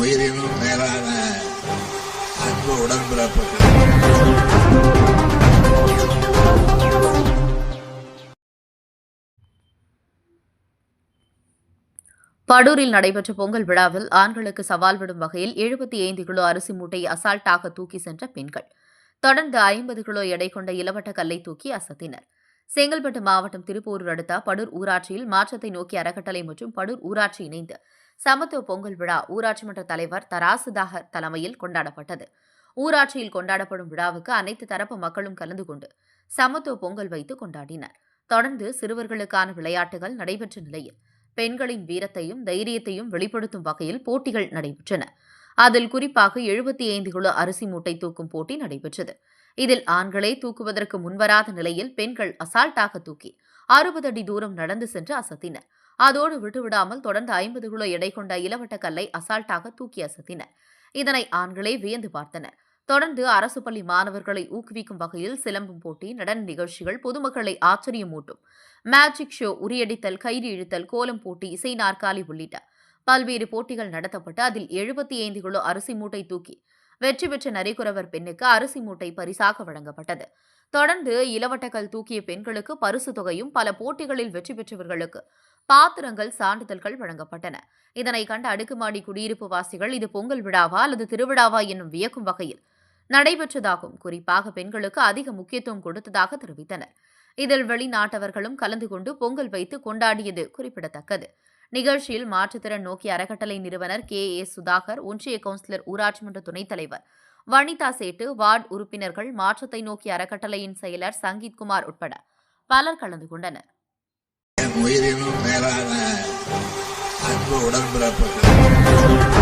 உயிரினும் மேலான அன்பு உடன்பிறப்பு படூரில் நடைபெற்ற பொங்கல் விழாவில் ஆண்களுக்கு சவால் விடும் வகையில் எழுபத்தி ஐந்து கிலோ அரிசி மூட்டை அசால்ட்டாக தூக்கி சென்ற பெண்கள். தொடர்ந்து ஐம்பது கிலோ எடை கொண்ட இளவட்ட கல்லை தூக்கி அசத்தினர். செங்கல்பட்டு மாவட்டம் திருப்பூர் அடுத்த படூர் ஊராட்சியில் மாற்றத்தை நோக்கி அறக்கட்டளை மற்றும் படூர் ஊராட்சி இணைந்து சமத்துவ பொங்கல் விழா ஊராட்சி மன்ற தலைவர் தராசுதாகர் தலைமையில் கொண்டாடப்பட்டது. ஊராட்சியில் கொண்டாடப்படும் விழாவுக்கு அனைத்து தரப்பு மக்களும் கலந்து கொண்டு சமத்துவ பொங்கல் வைத்து கொண்டாடினர். தொடர்ந்து சிறுவர்களுக்கான விளையாட்டுகள் நடைபெற்ற நிலையில் பெண்களின் வீரத்தையும் தைரியத்தையும் வெளிப்படுத்தும் வகையில் போட்டிகள் நடைபெற்றன. அதில் குறிப்பாக எழுபத்தி ஐந்து கிலோ அரிசி மூட்டை தூக்கும் போட்டி நடைபெற்றது. இதில் ஆண்களே தூக்குவதற்கு முன்வராத நிலையில் பெண்கள் அசால்ட்டாக தூக்கி அறுபது அடி தூரம் நடந்து சென்று அசத்தினர். அதோடு விட்டுவிடாமல் தொடர்ந்து ஐம்பது கிலோ எடை கொண்ட இளவட்ட கல்லை அசால்ட்டாக தூக்கி அசத்தினர். இதனை ஆண்களே வியந்து பார்த்தனர். தொடர்ந்து அரசு பள்ளி மாணவர்களை ஊக்குவிக்கும் வகையில் சிலம்பம் போட்டி நடன நிகழ்ச்சிகள் பொதுமக்களை ஆச்சரியமூட்டும். மேஜிக் ஷோ உரியடித்தல் கயிறு இழுத்தல் கோலம் போட்டி இசை நாற்காலி உள்ளிட்ட பல்வேறு போட்டிகள் நடத்தப்பட்டு அதில் எழுபத்தி ஐந்து கிலோ அரிசி மூட்டை தூக்கி வெற்றி பெற்ற நரிக்குறவர் பெண்ணுக்கு அரிசி மூட்டை பரிசாக வழங்கப்பட்டது. தொடர்ந்து இளவட்டக்கல் தூக்கிய பெண்களுக்கு பரிசு தொகையும் பல போட்டிகளில் வெற்றி பெற்றவர்களுக்கு பாத்திரங்கள் சான்றிதழ்கள் வழங்கப்பட்டன. இதனை கண்ட அடுக்குமாடி குடியிருப்பு வாசிகள் இது பொங்கல் விழாவா அல்லது திருவிழாவா என்னும் வியக்கும் வகையில் நடைபெற்றதாகவும் குறிப்பாக பெண்களுக்கு அதிக முக்கியத்துவம் கொடுத்ததாக தெரிவித்தனர். இதில் வெளிநாட்டவர்களும் கலந்து கொண்டு பொங்கல் வைத்து கொண்டாடியது குறிப்பிடத்தக்கது. நிகழ்ச்சியில் மாற்றுத்திறன் நோக்கி அறக்கட்டளை நிறுவனர் கே. ஏ. சுதாகர் ஒன்றிய கவுன்சிலர் ஊராட்சி மன்ற துணைத் தலைவர் வனிதா சேட்டு வார்டு உறுப்பினர்கள் மாற்றத்தை நோக்கி அறக்கட்டளையின் செயலர் சங்கீத் குமார் உட்பட பலர் கலந்து கொண்டனர். உயிரினும் மேலான அன்பு உடன்பிறப்புகள்